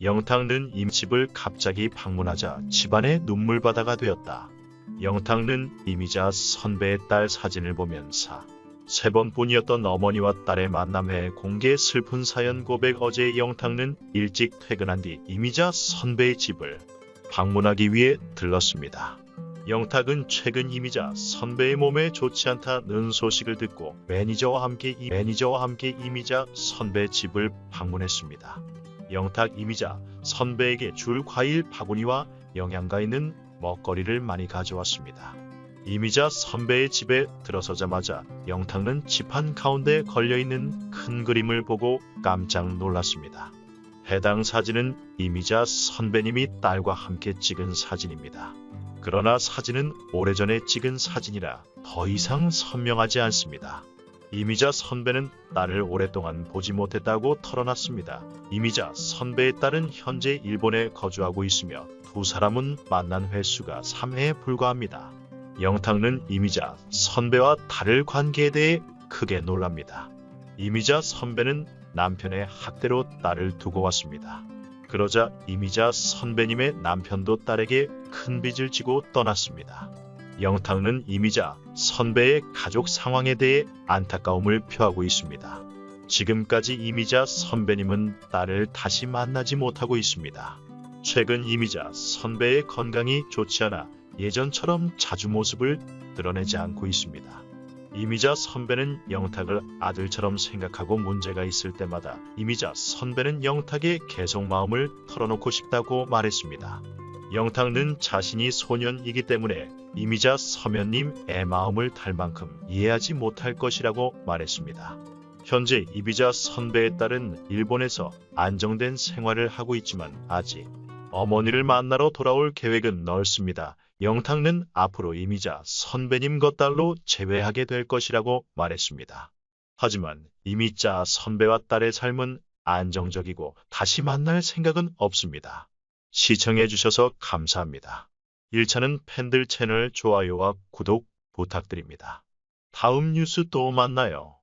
영탁는 임집을 갑자기 방문하자 집안에 눈물바다가 되었다. 영탁는 이미자 선배의 딸 사진을 보면서 세 번뿐이었던 어머니와 딸의 만남에 공개 슬픈 사연 고백 어제 영탁는 일찍 퇴근한 뒤 이미자 선배의 집을 방문하기 위해 들렀습니다. 영탁은 최근 이미자 선배의 몸에 좋지 않다는 소식을 듣고 매니저와 함께 이 매니저와 함께 이미자 선배 집을 방문했습니다. 영탁 이미자 선배에게 줄 과일 바구니와 영양가 있는 먹거리를 많이 가져왔습니다. 이미자 선배의 집에 들어서자마자 영탁은 집 한 가운데 걸려있는 큰 그림을 보고 깜짝 놀랐습니다. 해당 사진은 이미자 선배님이 딸과 함께 찍은 사진입니다. 그러나 사진은 오래전에 찍은 사진이라 더 이상 선명하지 않습니다. 이미자 선배는 딸을 오랫동안 보지 못했다고 털어놨습니다. 이미자 선배의 딸은 현재 일본에 거주하고 있으며 두 사람은 만난 횟수가 3회에 불과합니다. 영탁은 이미자 선배와 딸의 관계에 대해 크게 놀랍니다. 이미자 선배는 남편의 학대로 딸을 두고 왔습니다. 그러자 이미자 선배님의 남편도 딸에게 큰 빚을 지고 떠났습니다. 영탁은 이미자 선배의 가족 상황에 대해 안타까움을 표하고 있습니다. 지금까지 이미자 선배님은 딸을 다시 만나지 못하고 있습니다. 최근 이미자 선배의 건강이 좋지 않아 예전처럼 자주 모습을 드러내지 않고 있습니다. 이미자 선배는 영탁을 아들처럼 생각하고 문제가 있을 때마다 이미자 선배는 영탁에 계속 마음을 털어놓고 싶다고 말했습니다. 영탁은 자신이 소년이기 때문에 이미자 서면님의 마음을 탈 만큼 이해하지 못할 것이라고 말했습니다. 현재 이비자 선배의 딸은 일본에서 안정된 생활을 하고 있지만 아직 어머니를 만나러 돌아올 계획은 넓습니다. 영탁은 앞으로 이미자 선배님 겉딸로 재회하게 될 것이라고 말했습니다. 하지만 이미자 선배와 딸의 삶은 안정적이고 다시 만날 생각은 없습니다. 시청해주셔서 감사합니다. 1차는 팬들 채널 좋아요와 구독 부탁드립니다. 다음 뉴스 또 만나요.